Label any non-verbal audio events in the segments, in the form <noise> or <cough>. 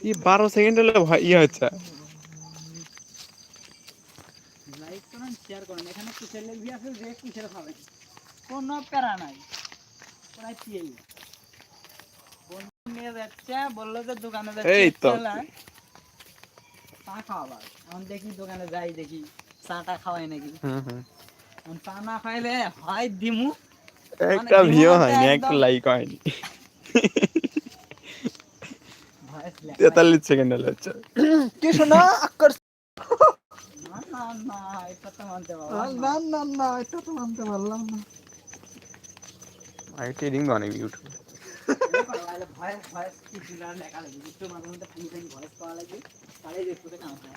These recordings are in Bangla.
ই বারো সেকেন্ড হলে ভয় হচ্ছে। লাইক করুন শেয়ার করুন এখানে কুশের লেগি আছে যে কুশের খাবেন কোনো প্যারা নাই প্রায় পিয়েই বন্ধু নিয়ে যাচ্ছে বলল যে দোকানে যাচ্ছে এই তো। চা খাওয়াবার এখন দেখি দোকানে যাই দেখি চাটা খাওয়াই নাকি? হুম হুম। এখন চা না খাইলে হয় দিমু। একটা ভিউ হয়নি একটা লাইক হয়নি। তেতাল্লিশ সেকেন্ড হলে হচ্ছে কি শোনা আক্কর না না এটা তো মানতে না পারলাম না। না না এটা তো মানতে পারলাম না। আই ট্রেডিং অনেক ইউটিউব ভয়েস ভয়েস কি দিলা লেখা লাগবে একটু মাঝে মধ্যে ফানি ফানি ভয়েস পাওয়া লাগবে তাহলে দেখতে কাম হয়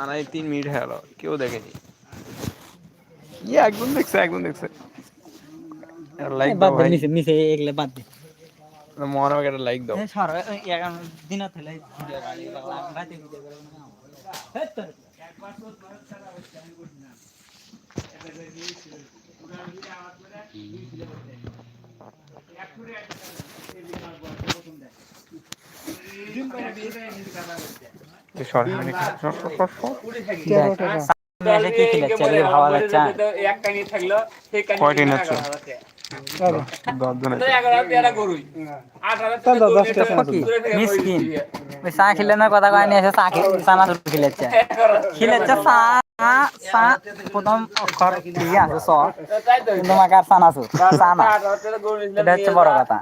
আনাই তিন মিনিট হয়ে গেল। কেউ দেখেনি। ইয়ে একদম দেখছে একদম দেখছে। লাইক দাও ভাই। মিশে মিশে এগুলো বাদ দে। মনে আমাকে একটা লাইক দাও। সর এখন দিন থেলে ভিডিও মিসকিন। ওই চা খেলে না কথা কয়নি নিয়ে এসে চা খেলে চা না খিলাচ্ছে খিলাচ্ছে চা। চা প্রথম অক্ষর দিয়ে আছে স কিন্তু মাকে আর চা না সুর চা না এটা হচ্ছে বড় কথা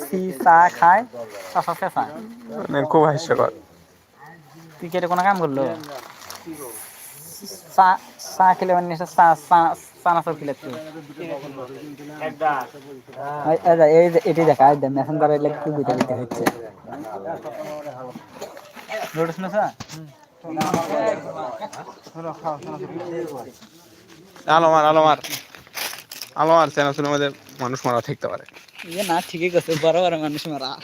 সি খুব হাস্যকর তুই কি কোনো কাম করল চা খেলে মানে চা চা খিলাচ্ছে এই- এটি দেখা মেশন কি হচ্ছে। না স্যার চেনাচুরের মধ্যে মানুষ মারা থাকতে পারে। ইয়ে না ঠিকই করছে বড় বড় মানুষ মারা।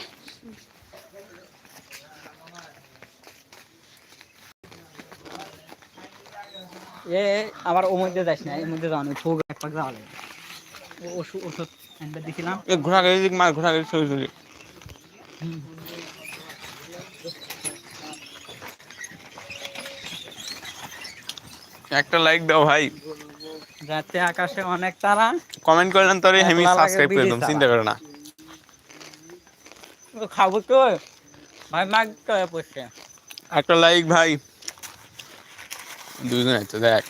এ আমার ও মধ্যে যাস না এর মধ্যে যাওয়া নেই ফুক এক পাক যাওয়া লাগে। ওষুধ ওষুধ এনটা দিছিলাম। এ ঘোড়া মার ঘোড়া তুলি। একটা লাইক দাও ভাই। রাতে আকাশে অনেক তারা কমেন্ট করে দেন তোরে আমি সাবস্ক্রাইব করে চালা। চিন্তা করে না। ও খাব তো ভাই মাগ তো পড়ছে। একটা লাইক ভাই। দুইজন আছে দেখ?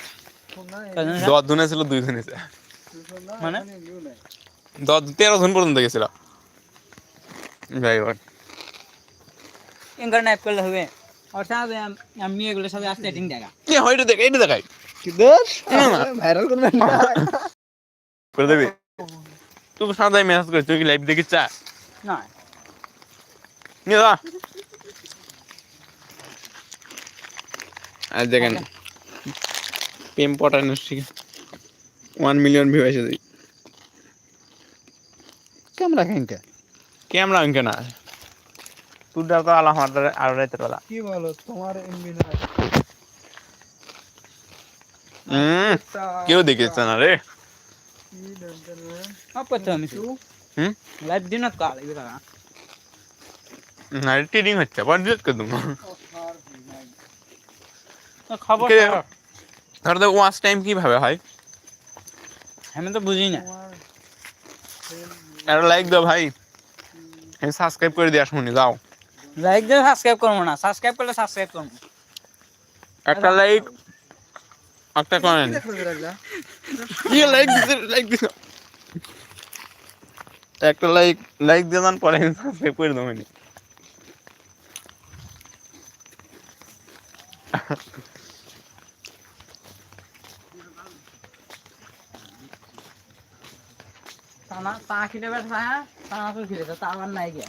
দশ জন ছিল দুইজন আছে মানে? দশ তেরো জন পর্যন্ত গেছিল। যাই হোক ইনকার নাইপ করলে হবে। আর সাথে আমি এগুলো সব আসতে এটিং দেখা। এ হয়তো দেখ এইটা দেখাই। কি। ভাইরাল করবেন না করে দেবি। তুই সাদাই মেসেজ করিস তুই কি লাইভ দেখিস চা না নিয়ে যা। আর দেখেন। প্রেম পটানোর শিখে ওয়ান মিলিয়ন ভিউ এসে দিই ক্যামেরা খাইনটা ক্যামেরা অঙ্কে না? তোর দ্বারা তো আলাম দ্বারা রাইতে বেলা। কি বলো তোমার এমবি না হুম? কেউ দেখেছে না রে। ট্রেডিং হচ্ছে পর ডিলিট করে দেবো খবর ধর ওয়াচ টাইম কীভাবে হয়? আমি তো বুঝি না একটা লাইক দাও ভাই। সাবস্ক্রাইব করে দিয়ে আসুন যাও। লাইক দিয়ে সাবস্ক্রাইব করব না সাবস্ক্রাইব করলে সাবস্ক্রাইব করব। একটা লাইক একটা করেন লাইক দিছে লাইক দিছে একটা লাইক লাইক দিয়ে দেন পরে সাবস্ক্রাইব করে দেবো নি টানা তা খিদে বেড়া হ্যাঁ টানা তো খিদে তা আমার নাই গিয়া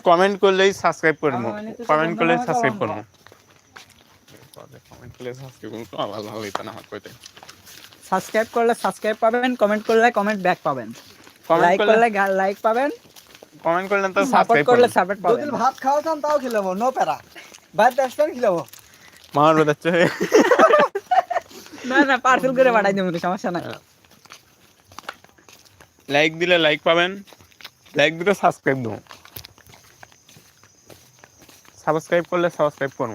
কমেন্ট করলেই সাবস্ক্রাইব মানে কমেন্ট করলেই সাবস্ক্রাইব কমেন্ট করলে সাবস্ক্রাইব করব ভালো হইতো না কইতে সাবস্ক্রাইব করলে সাবস্ক্রাইব পাবেন কমেন্ট করলে কমেন্ট ব্যাক পাবেন। কমেন্ট লাইক করলে লাইক পাবেন। কমেন্ট করলে তো সাবস্ক্রাইব করলে সাপোর্ট যদি পাবেন। ভাত খাওয়া চান তাও খিলাবো নো প্যারা ভাত আসবেন খিলাবো মার না না পার্সেল করে পাঠাই দেবো সমস্যা নাই। লাইক দিলে লাইক পাবেন। লাইক দিলে সাবস্ক্রাইব দেবো। সাবস্ক্রাইব করলে সাবস্ক্রাইব করব।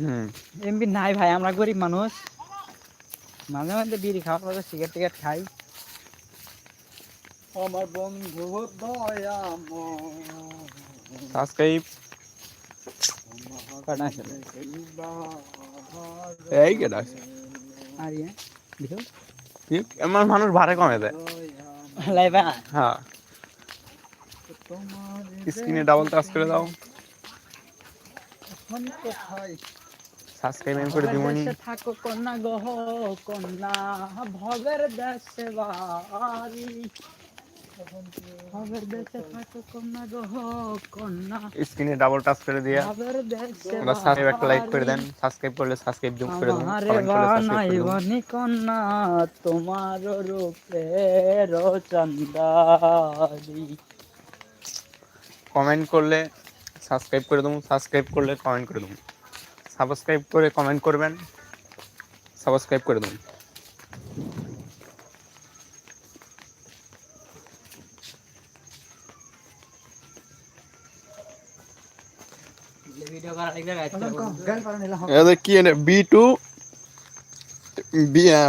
হুম। এমবি নাই ভাই আমরা গরিব মানুষ। মাঝে মাঝে বিড়ি খাওয়ার পরে সিগারেট টিগারেট খাই। আমার বন্ধু সাবস্ক্রাইব কটা এই কেটা আছে আর ইয়ে আমার মানুষ ভাড়া কমে দেয়। হ্যাঁ। স্ক্রিনে ডাবল টাচ করে দাও। সাবস্ক্রাইব করে দিব নি থাকো কন্যা গহ কন্যা ভবের দেশে বাড়ি। স্ক্রিনে ডাবল টাচ করে দিয়ে। সাবস্ক্রাইব একটা লাইক করে দেন সাবস্ক্রাইব করলে সাবস্ক্রাইব করে দেন কমেন্ট বানাই করে কন্যা তোমার চন্দারি কমেন্ট করলে সাবস্ক্রাইব করে দেবো সাবস্ক্রাইব করলে কমেন্ট করে দেবো। সাবস্ক্রাইব করে কমেন্ট করবেন সাবস্ক্রাইব করে দেবো ভিডিও করা লাগবে গান পারা নিলাম এটা কি এনে? B two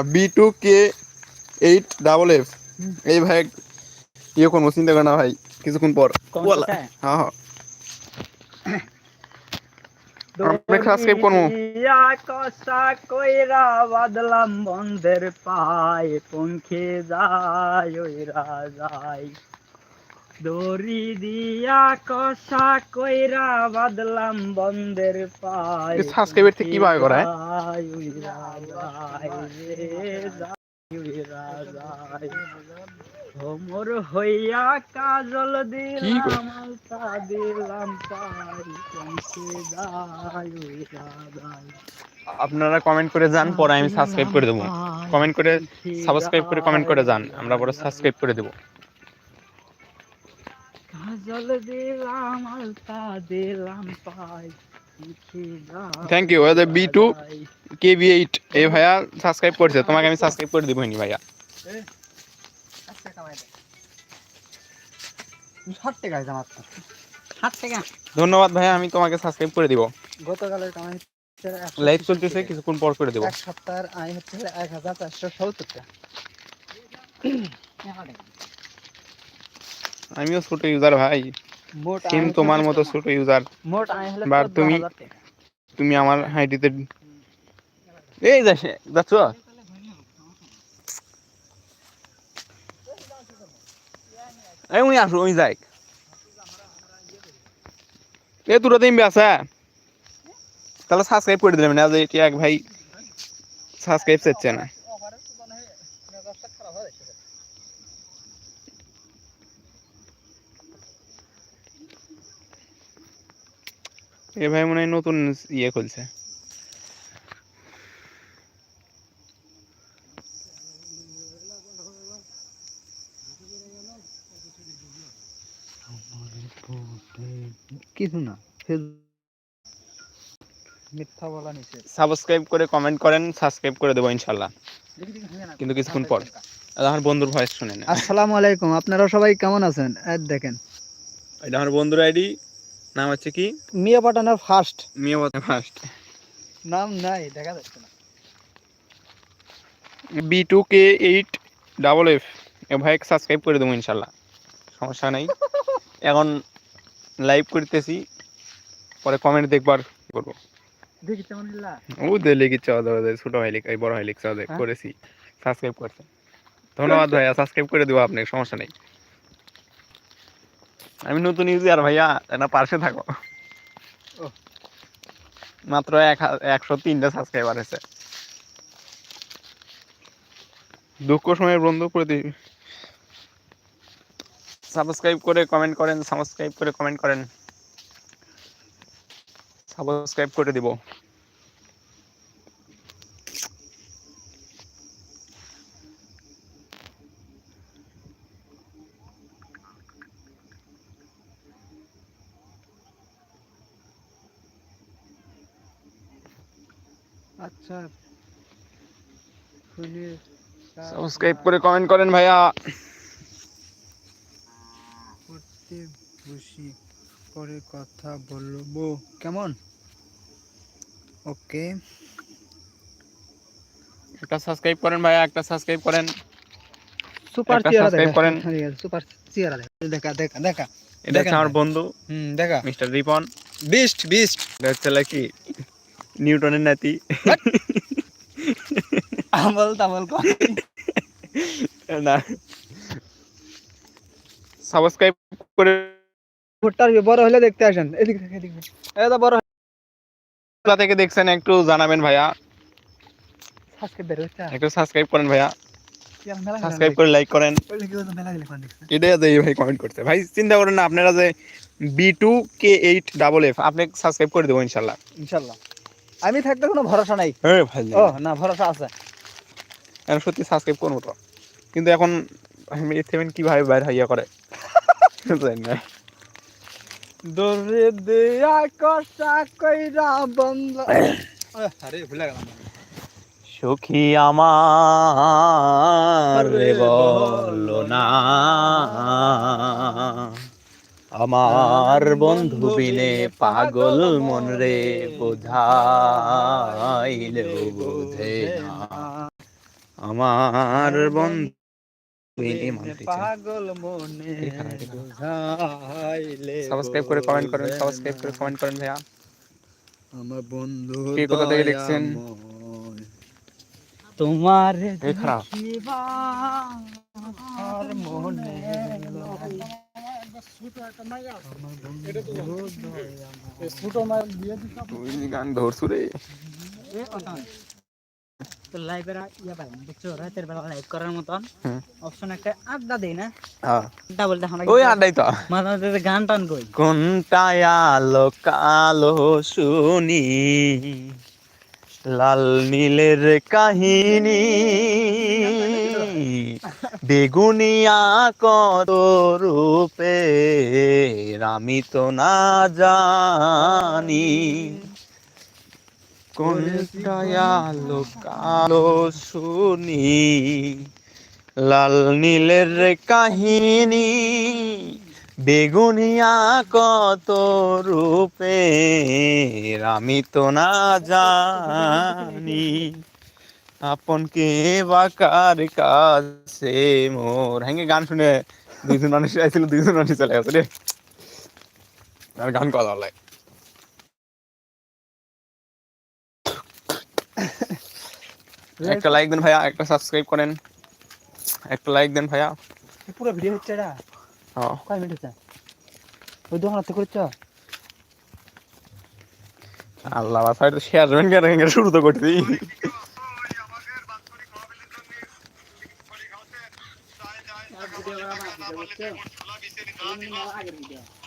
B two K eight double F এই ভাই ইয়ে চিন্তা করে না ভাই কিছুক্ষণ পর? হ্যাঁ হ্যাঁ। <coughs> আমরা সাবস্ক্রাইব করব? দরিয়া কষা কইরা বাদলাম বন্ধের পায় পঙ্খে যায় ওইরা যায় দড়ি দিয়া কষা কইরা বাদলাম বন্ধের পায়। এর থেকে কীভাবে করা? যায় ওইরা যায় রে যায় ওইরা যায় ভ্রমর হইয়া কাজল কি দিলাম আলতা দিলাম পাই যায় ওইরা আপনারা কমেন্ট করে যান পরে আমি সাবস্ক্রাইব করে দেবো। কমেন্ট করে সাবস্ক্রাইব করে কমেন্ট করে যান আমরা পরে সাবস্ক্রাইব করে দেবো। কাজল দিলাম আলতা দিলাম পাই Thank you, ওদের B2 কে বি এইট এই ভাইয়া সাবস্ক্রাইব করছে তোমাকে আমি সাবস্ক্রাইব করে দিব নি ভাইয়া। ষাট টাকা আছে মাত্র। হাত থেকে ধন্যবাদ ভাইয়া আমি তোমাকে সাবস্ক্রাইব করে দিব। গতকালের কামাই লাইভ চলতেছে কিছুক্ষণ পর করে দেবো। এক সপ্তাহের আয় হচ্ছে এক হাজার চারশো সত্তর টাকা। আমিও ছোট ইউজার ভাই। হচ্ছে- তোমার মতো ছোট ইউজার বার তুমি- তুমি আমার হাইডিতে এই যাচ্ছে যাচ্ছ এই উনি আসো উনি যাই। এ তোরা দিন আছে? তাহলে সাবস্ক্রাইব করে দিলাম না যে এটি এক ভাই সাবস্ক্রাইব চাচ্ছে না। এ ভাই মনে হয় নতুন ইয়ে খুলছে। কিছু না মিথ্যা বলা নিষেধ। সাবস্ক্রাইব করে কমেন্ট করেন সাবস্ক্রাইব করে দেবো ইনশাল্লাহ। কিন্তু কিছুক্ষণ পর। আমার বন্ধুর ভয়েস শুনে আসসালামু আলাইকুম আপনারা সবাই কেমন আছেন? এই দেখেন। এটা আমার বন্ধুর আইডি নাম হচ্ছে কি? মিয়া পাটানোর ফার্স্ট মিয়া মিয়াবত ফার্স্ট নাম নাই দেখা যাচ্ছে না। B two K eight double F ভাই সাবস্ক্রাইব করে দেবো ইনশাল্লাহ। সমস্যা নেই। <laughs> এখন লাইভ করতেছি। পরে কমেন্ট দেখবার করব। দেখি ও দে লিখিচ্ছে ছোট ভাই লিখ এই বড় ভাই লিখছে ওদের? করেছি। সাবস্ক্রাইব করছে। ধন্যবাদ ভাইয়া সাবস্ক্রাইব করে দেবো আপনাকে সমস্যা নেই। আমি নতুন ইউজার ভাইয়া এটা পাশে থাকো। মাত্র এক একশো তিনটা সাবস্ক্রাইবার আছে। দুঃখ সময়ের বন্ধু প্রতি সাবস্ক্রাইব করে কমেন্ট করেন সাবস্ক্রাইব করে কমেন্ট করেন। সাবস্ক্রাইব করে দিব। সাবস্ক্রাইব করে কমেন্ট করেন ভাইয়া। করতে বসি পরে কথা বলব। কেমন? ওকে। একটা সাবস্ক্রাইব করেন ভাইয়া একটা সাবস্ক্রাইব করেন। সুপার একটা চেহারা করেন। সুপার চেহারা দেখা। দেখা দেখা দেখা। এটা আমার বন্ধু। হুম দেখা। মিস্টার রিপন। বিস্ট বিস্ট এটা হচ্ছে কি নিউটনের নাতি। আমল তামল কর। না। সাবস্ক্রাইব করে ভুট্টার বড় হলে দেখতে আসেন। এদিকে দেখ, এদিকে। এই তো বড় কোথা থেকে দেখছেন একটু জানাবেন ভাইয়া। বের হচ্ছে। একটু সাবস্ক্রাইব করেন ভাইয়া। সাবস্ক্রাইব করে লাইক করেন। এটাই এই ভাই কমেন্ট করতে ভাই চিন্তা করেন না আপনারা যে B two K eight double F আপনি সাবস্ক্রাইব করে দেবো ইনশাল্লাহ। ইনশাআল্লাহ আমি থাকতে কোনো ভরসা নাই। হ্যাঁ ভাই ও না ভরসা আছে। এখন সত্যি সাবস্ক্রাইব করব তো। কিন্তু এখন আমি সেভেন কীভাবে বাইর হইয়া করে? <laughs> জানি না। দরে দেয়া কষা কইরা বন্ধ। আরে ভুলে গেলাম। সখী আমার রে বলো না। আমার বন্ধু বিনে পাগল মন রে বোঝাইলেও বোঝে না। আমার বন্ধু পাগল মনে সাবস্ক্রাইব করে কমেন্ট করেন সাবস্ক্রাইব করে কমেন্ট করেন ভাইয়া। আমার বন্ধু কে কোথা থেকে দেখছেন? তোমার মনে ইয়া লাইভ মতন আড্ডা না হ্যাঁ গান টান শুনি লাল নীলের কাহিনী বেগুনিয়া কত রূপে আমি তো না জানি। আলো কালো শুনি, লাল নীলের কাহিনী। বেগুনিয়া কত রূপে আমি তো না জানি। আপন কে বাকার কাছে মোর? হ্যাঙ্গে গান শুনে দুইজন মানুষ আইছিল দুইজন মানুষ চলে গেছে রে। আর গান করা লাগে একটা লাইক দেন ভাইয়া একটা সাবস্ক্রাইব করেন। একটা লাইক দেন ভাইয়া। পুরো ভিডিও হচ্ছে এটা? হ্যাঁ। কয় মিনিট হচ্ছে? ওই দোকান থেকে করছ? আল্লাহ বাসায় তো শেয়ার জয়েন করে শুরু তো করছি খুললে কবে ফেসাল কিন্তু ভিডিও করা বাদ দিছি নাই স্যার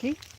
কি